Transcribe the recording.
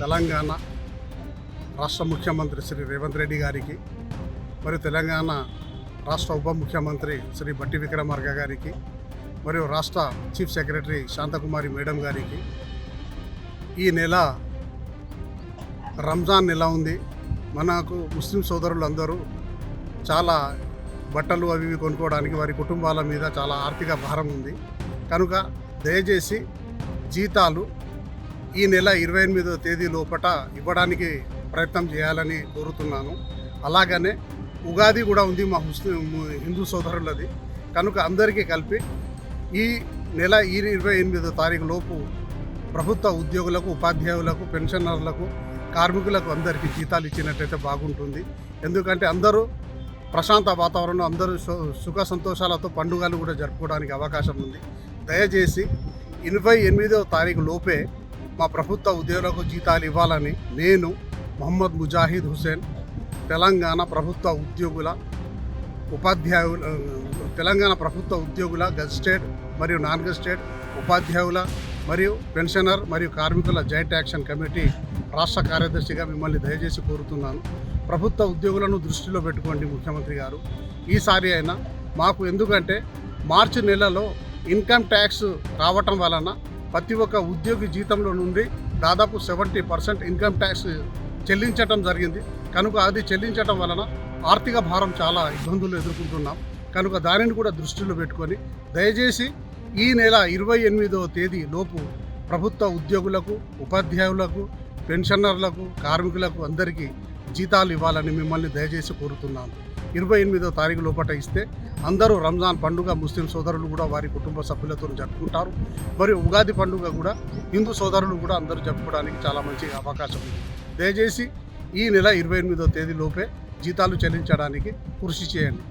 తెలంగాణ రాష్ట్ర ముఖ్యమంత్రి శ్రీ రేవంత్ రెడ్డి గారికి మరియు తెలంగాణ రాష్ట్ర ఉప ముఖ్యమంత్రి శ్రీ బట్టి విక్రమార్క గారికి మరియు రాష్ట్ర చీఫ్ సెక్రటరీ శాంతకుమారి మేడం గారికి. ఈ నెల రంజాన్ నెల ఉంది. మనకు ముస్లిం సోదరులు అందరూ చాలా బట్టలు అవి ఇవి కొనుక్కోవడానికి వారి కుటుంబాల మీద చాలా ఆర్థిక భారం ఉంది. కనుక దయచేసి జీతాలు ఈ నెల ఇరవై ఎనిమిదో తేదీ లోపట ఇవ్వడానికి ప్రయత్నం చేయాలని కోరుతున్నాను. అలాగనే ఉగాది కూడా ఉంది మా ముస్లిం హిందూ సోదరులది. కనుక అందరికీ కలిపి ఈ నెల ఈ ఇరవై ఎనిమిదో తారీఖు లోపు ప్రభుత్వ ఉద్యోగులకు ఉపాధ్యాయులకు పెన్షనర్లకు కార్మికులకు అందరికీ జీతాలు ఇచ్చినట్టయితే బాగుంటుంది. ఎందుకంటే అందరూ ప్రశాంత వాతావరణం అందరూ సు- సుఖ సంతోషాలతో పండుగలు కూడా జరుపుకోవడానికి అవకాశం ఉంది. దయచేసి ఇరవై ఎనిమిదవ తారీఖు లోపే మా ప్రభుత్వ ఉద్యోగులకు జీతాలు ఇవ్వాలని నేను మొహమ్మద్ ముజాహిద్ హుసేన్ తెలంగాణ ప్రభుత్వ ఉద్యోగుల ఉపాధ్యాయుల తెలంగాణ ప్రభుత్వ ఉద్యోగుల గజిస్టేట్ మరియు నాన్ గజిస్టేట్ ఉపాధ్యాయుల మరియు పెన్షనర్ మరియు కార్మికుల జాయింట్ యాక్షన్ కమిటీ రాష్ట్ర కార్యదర్శిగా మిమ్మల్ని దయచేసి కోరుతున్నాను. ప్రభుత్వ ఉద్యోగులను దృష్టిలో పెట్టుకోండి ముఖ్యమంత్రి గారు. ఈసారి అయినా మాకు ఎందుకంటే మార్చి నెలలో ఇన్కమ్ ట్యాక్స్ రావటం వలన ప్రతి ఒక్క ఉద్యోగి జీతంలో నుండి దాదాపు సెవెంటీ పర్సెంట్ ఇన్కమ్ ట్యాక్స్ చెల్లించటం జరిగింది. కనుక అది చెల్లించటం వలన ఆర్థిక భారం చాలా ఇబ్బందులు ఎదుర్కొంటున్నాం. కనుక దానిని కూడా దృష్టిలో పెట్టుకొని దయచేసి ఈ నెల ఇరవై ఎనిమిదవ తేదీ లోపు ప్రభుత్వ ఉద్యోగులకు ఉపాధ్యాయులకు పెన్షనర్లకు కార్మికులకు అందరికీ జీతాలు ఇవ్వాలని మిమ్మల్ని దయచేసి కోరుతున్నాను. ఇరవై ఎనిమిదో తారీఖు లోపల ఇస్తే అందరూ రంజాన్ పండుగ ముస్లిం సోదరులు కూడా వారి కుటుంబ సభ్యులతో జరుపుకుంటారు. మరి ఉగాది పండుగ కూడా హిందూ సోదరులు కూడా అందరూ జరుపుకోవడానికి చాలా మంచి అవకాశం ఉంది. దయచేసి ఈ నెల ఇరవై ఎనిమిదో తేదీ లోపే జీతాలు చెల్లించడానికి కృషి చేయండి.